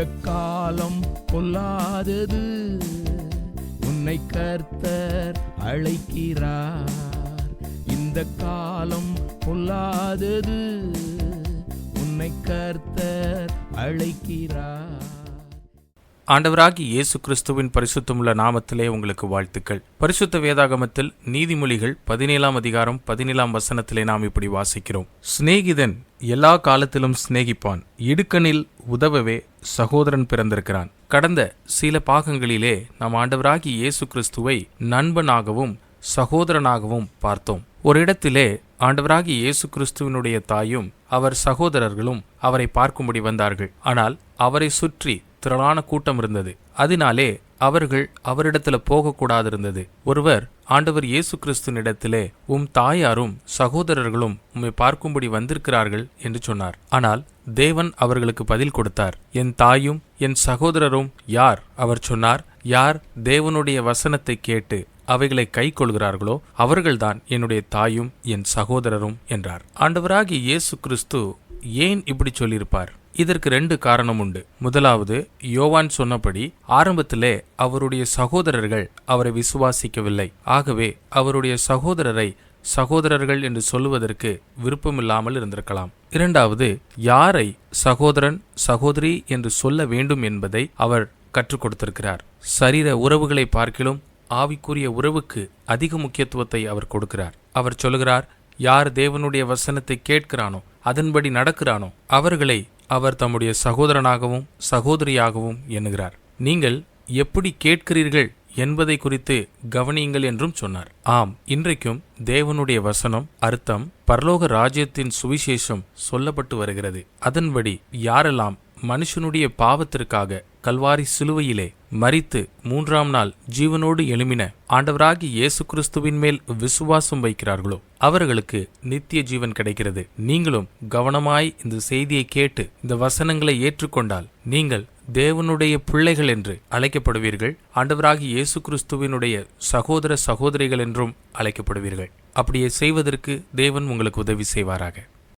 இந்த காலம் பொல்லாதது. உன்னை கர்த்தர் அழைக்கிறார். இந்த காலம் பொல்லாதது. உன்னை கர்த்தர் அழைக்கிறார். ஆண்டவராகி இயேசு கிறிஸ்துவின் பரிசுத்தமுள்ள நாமத்திலே உங்களுக்கு வாழ்த்துக்கள். பரிசுத்த வேதாகமத்தில் நீதிமொழிகள் பதினேழாம் அதிகாரம் பதினேழாம் வசனத்திலே நாம் இப்படி வாசிக்கிறோம். சிநேகிதன் எல்லா காலத்திலும் சிநேகிப்பான். இடுக்கனில் உதவவே சகோதரன் பிறந்திருக்கிறான். கடந்த சில பாகங்களிலே நாம் ஆண்டவராகி இயேசு கிறிஸ்துவை நண்பனாகவும் சகோதரனாகவும் பார்த்தோம். ஒரு இடத்திலே ஆண்டவராகி இயேசு கிறிஸ்துவினுடைய தாயும் அவர் சகோதரர்களும் அவரை பார்க்கும்படி வந்தார்கள். ஆனால் அவரை சுற்றி திரளான கூட்டம் இருந்தது. அதனாலே அவர்கள் அவரிடத்துல போகக்கூடாது இருந்தது ஒருவர் ஆண்டவர் இயேசு கிறிஸ்துனிடத்திலே உம் தாயாரும் சகோதரர்களும் உம்மை பார்க்கும்படி வந்திருக்கிறார்கள் என்று சொன்னார். ஆனால் தேவன் அவர்களுக்கு பதில் கொடுத்தார். என் தாயும் என் சகோதரரும் யார்? அவர் சொன்னார். யார் தேவனுடைய வசனத்தை கேட்டு அவைகளை கை கொள்கிறார்களோ அவர்கள்தான் என்னுடைய தாயும் என் சகோதரரும் என்றார். ஆண்டவராகிய இயேசு கிறிஸ்து ஏன் இப்படி சொல்லியிருப்பார்? இதற்கு ரெண்டு காரணம் உண்டு. முதலாவது யோவான் சொன்னபடி ஆரம்பத்திலே அவருடைய சகோதரர்கள் அவரை விசுவாசிக்கவில்லை. ஆகவே அவருடைய சகோதரரை சகோதரர்கள் என்று சொல்லுவதற்கு விருப்பமில்லாமல் இருந்திருக்கலாம். இரண்டாவது யாரை சகோதரன் சகோதரி என்று சொல்ல வேண்டும் என்பதை அவர் கற்றுக் கொடுத்திருக்கிறார். சரீர உறவுகளை பார்க்கிலும் ஆவிக்குரிய உறவுக்கு அதிக முக்கியத்துவத்தை அவர் கொடுக்கிறார். அவர் சொல்லுகிறார் யார் தேவனுடைய வசனத்தை கேட்கிறானோ அதன்படி நடக்கிறானோ அவர்களை அவர் தம்முடைய சகோதரனாகவும் சகோதரியாகவும் எண்ணுகிறார். நீங்கள் எப்படி கேட்கிறீர்கள் என்பதை குறித்து கவனியுங்கள் என்றும் சொன்னார். ஆம் இன்றைக்கும் தேவனுடைய வசனம் அர்த்தம் பரலோக ராஜ்யத்தின் சுவிசேஷம் சொல்லப்பட்டு வருகிறது. அதன்படி யாரெல்லாம் மனுஷனுடைய பாவத்திற்காக கல்வாரி சிலுவையிலே மறித்து மூன்றாம் நாள் ஜீவனோடு எழுமின ஆண்டவராகி இயேசு கிறிஸ்துவின் மேல் விசுவாசம் வைக்கிறார்களோ அவர்களுக்கு நித்திய ஜீவன் கிடைக்கிறது. நீங்களும் கவனமாய் இந்த செய்தியை கேட்டு இந்த வசனங்களை ஏற்றுக்கொண்டால் நீங்கள் தேவனுடைய பிள்ளைகள் என்று அழைக்கப்படுவீர்கள். ஆண்டவராகி இயேசு கிறிஸ்துவினுடைய சகோதர சகோதரிகள் என்றும் அழைக்கப்படுவீர்கள். அப்படியே செய்வதற்கு தேவன் உங்களுக்கு உதவி செய்வாராக.